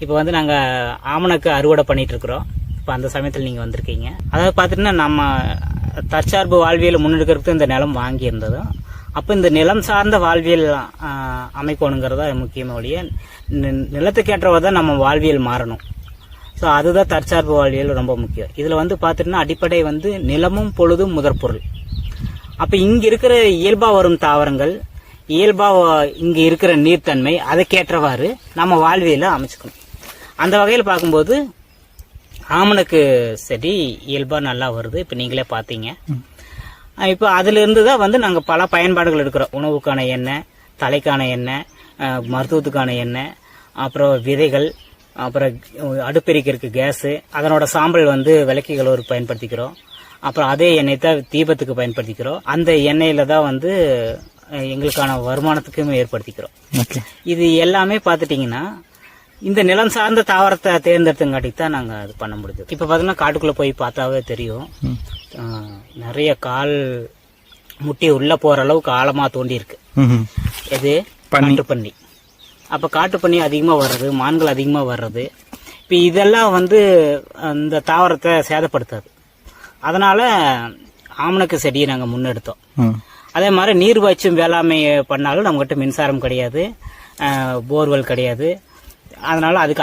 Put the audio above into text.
இப்போ வந்து நாங்கள் ஆமணக்கு அறுவடை பண்ணிட்டு இருக்கிறோம் இப்போ அந்த சமயத்தில் நீங்கள் வந்திருக்கீங்க. அதாவது பார்த்துட்டுன்னா நம்ம தற்சார்பு வாழ்வியல் முன்னெடுக்கிறதுக்கு இந்த நிலம் வாங்கியிருந்ததும் அப்போ இந்த நிலம் சார்ந்த வாழ்வியல் அமைக்கணுங்கிறதா முக்கியமாக ஒழிய நி- நிலத்துக்கேற்றவ தான் நம்ம வாழ்வியல் மாறணும். ஸோ அதுதான் தற்சார்பு வாழ்வியல் ரொம்ப முக்கியம். இதில் வந்து பார்த்துட்டுன்னா அடிப்படை வந்து நிலமும் பொழுதும் முதற்பொருள் அப்போ இங்கே இருக்கிற இயல்பாக வரும் தாவரங்கள் இயல்பாக இங்கே இருக்கிற நீர்த்தன்மை அதுக்கேற்றவாறு நம்ம வாழ்வியலை அமைச்சுக்கணும். அந்த வகையில் பார்க்கும்போது ஆமணக்கு செடி இயல்பா நல்லா வருது. இப்ப நீங்களே பார்த்தீங்க. இப்போ அதுல இருந்து தான் வந்து நாங்க பல பயன்பாடுகள் எடுக்கிறோம். உணவுக்கான எண்ணெய் தலைக்கான எண்ணெய் மருத்துவத்துக்கான எண்ணெய் அப்புறம் விதைகள் அப்புறம் அடுப்பெரிக்கிறதுக்கு கேஸு அதனோட சாம்பல் வந்து விளக்கிகள் ஒரு பயன்படுத்திக்கிறோம். அப்புறம் அதே எண்ணெய் தான் தீபத்துக்கு பயன்படுத்திக்கிறோம். அந்த எண்ணெயில தான் வந்து எங்களுக்கான வருமானத்துக்கும் ஏற்படுத்திக்கிறோம். இது எல்லாமே பார்த்துட்டிங்கன்னா இந்த நிலம் சார்ந்த தாவரத்தை தேர்ந்தெடுத்தங்காட்டி தான் நாங்கள் அது பண்ண முடிஞ்சது. இப்போ பார்த்தீங்கன்னா காட்டுக்குள்ளே போய் பார்த்தாவே தெரியும். நிறைய கால் முட்டி உள்ளே போகிற அளவுக்கு ஆழமாக தோண்டி இருக்கு எது? பன்னி. காட்டுப்பன்னி அப்போ காட்டுப்பன்னி அதிகமாக வர்றது மான்கள் அதிகமாக வர்றது. இப்போ இதெல்லாம் வந்து அந்த தாவரத்தை சேதப்படுத்தாது. அதனால ஆமணக்கு செடியை நாங்கள் முன்னெடுத்தோம். அதே மாதிரி நீர் வேளாண்மை பண்ணாலும் நம்மகிட்ட மின்சாரம் கிடையாது. போர்வெல் கிடையாது. அதனால அதுக்கு